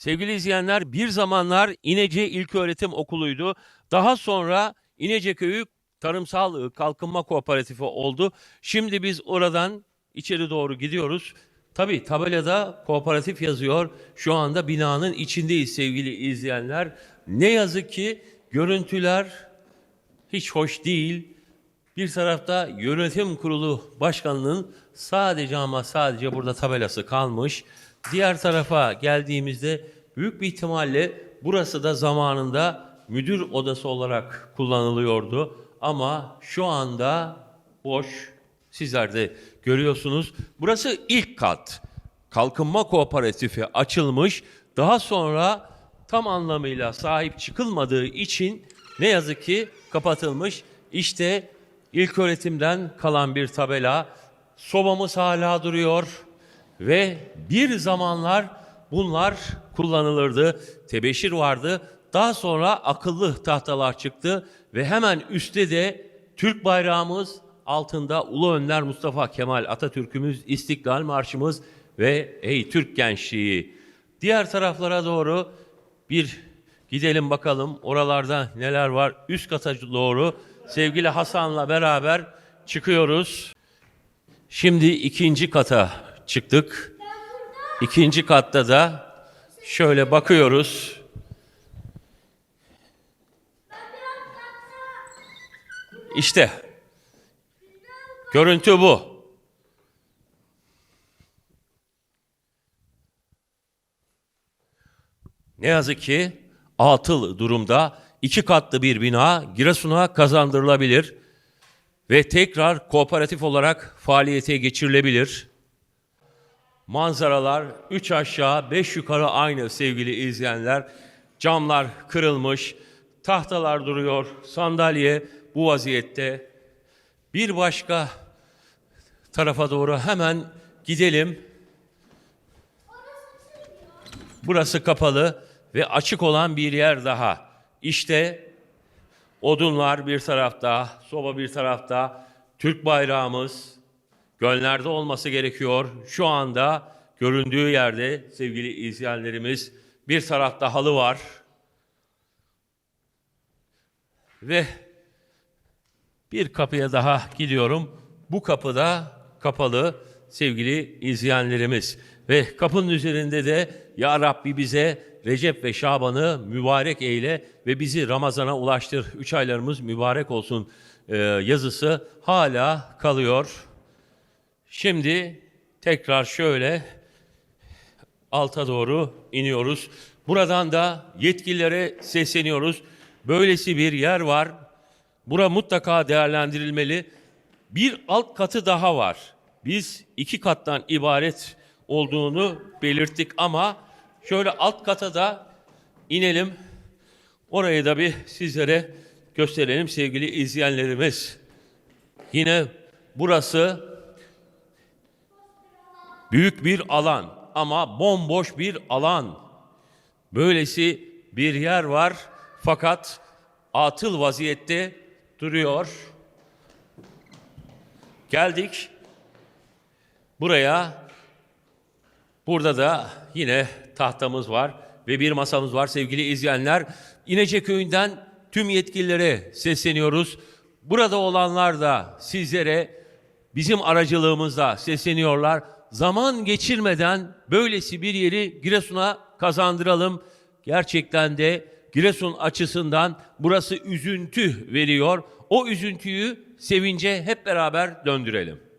Sevgili izleyenler bir zamanlar İnece İlköğretim Okulu'ydu. Daha sonra İnece Köyü Tarımsal Kalkınma Kooperatifi oldu. Şimdi biz oradan içeri doğru gidiyoruz. Tabii tabelada kooperatif yazıyor. Şu anda binanın içindeyiz sevgili izleyenler. Ne yazık ki görüntüler hiç hoş değil. Bir tarafta yönetim kurulu başkanının sadece ama sadece burada tabelası kalmış. Diğer tarafa geldiğimizde büyük bir ihtimalle burası da zamanında müdür odası olarak kullanılıyordu. Ama şu anda boş. Sizler de görüyorsunuz. Burası ilk kat. Kalkınma Kooperatifi açılmış. Daha sonra tam anlamıyla sahip çıkılmadığı için ne yazık ki kapatılmış. İşte ilk öğretimden kalan bir tabela. Sobamız hala duruyor ve bir zamanlar bunlar kullanılırdı. Tebeşir vardı. Daha sonra akıllı tahtalar çıktı ve hemen üstte de Türk bayrağımız altında Ulu Önder Mustafa Kemal Atatürk'ümüz, İstiklal Marşımız ve Ey Türk Gençliği. Diğer taraflara doğru bir gidelim bakalım oralarda neler var. Üst kata doğru sevgili Hasan'la beraber çıkıyoruz. Şimdi ikinci kata çıktık. İkinci katta da şöyle bakıyoruz. İşte görüntü bu. Ne yazık ki atıl durumda iki katlı bir bina Giresun'a kazandırılabilir ve tekrar kooperatif olarak faaliyete geçirilebilir. Manzaralar üç aşağı beş yukarı aynı sevgili izleyenler. Camlar kırılmış, tahtalar duruyor, sandalye bu vaziyette. Bir başka tarafa doğru hemen gidelim. Burası kapalı ve açık olan bir yer daha. İşte odunlar bir tarafta, soba bir tarafta, Türk bayrağımız gönlerde olması gerekiyor. Şu anda göründüğü yerde sevgili izleyenlerimiz bir tarafta halı var. Ve bir kapıya daha gidiyorum. Bu kapıda kapalı sevgili izleyenlerimiz. Ve kapının üzerinde de Ya Rabbi bize Recep ve Şaban'ı mübarek eyle ve bizi Ramazan'a ulaştır. Üç aylarımız mübarek olsun e, yazısı hala kalıyor. Şimdi tekrar şöyle alta doğru iniyoruz. Buradan da yetkililere sesleniyoruz. Böylesi bir yer var. Bura mutlaka değerlendirilmeli. Bir alt katı daha var. Biz iki kattan ibaret olduğunu belirttik ama şöyle alt kata da inelim. Orayı da bir sizlere gösterelim sevgili izleyenlerimiz. Yine burası büyük bir alan ama bomboş bir alan. Böylesi bir yer var fakat atıl vaziyette duruyor. Geldik buraya. Burada da yine tahtamız var ve bir masamız var sevgili izleyenler. İnece köyünden tüm yetkililere sesleniyoruz. Burada olanlar da sizlere bizim aracılığımızla sesleniyorlar. Zaman geçirmeden böylesi bir yeri Giresun'a kazandıralım. Gerçekten de Giresun açısından burası üzüntü veriyor. O üzüntüyü sevince hep beraber döndürelim.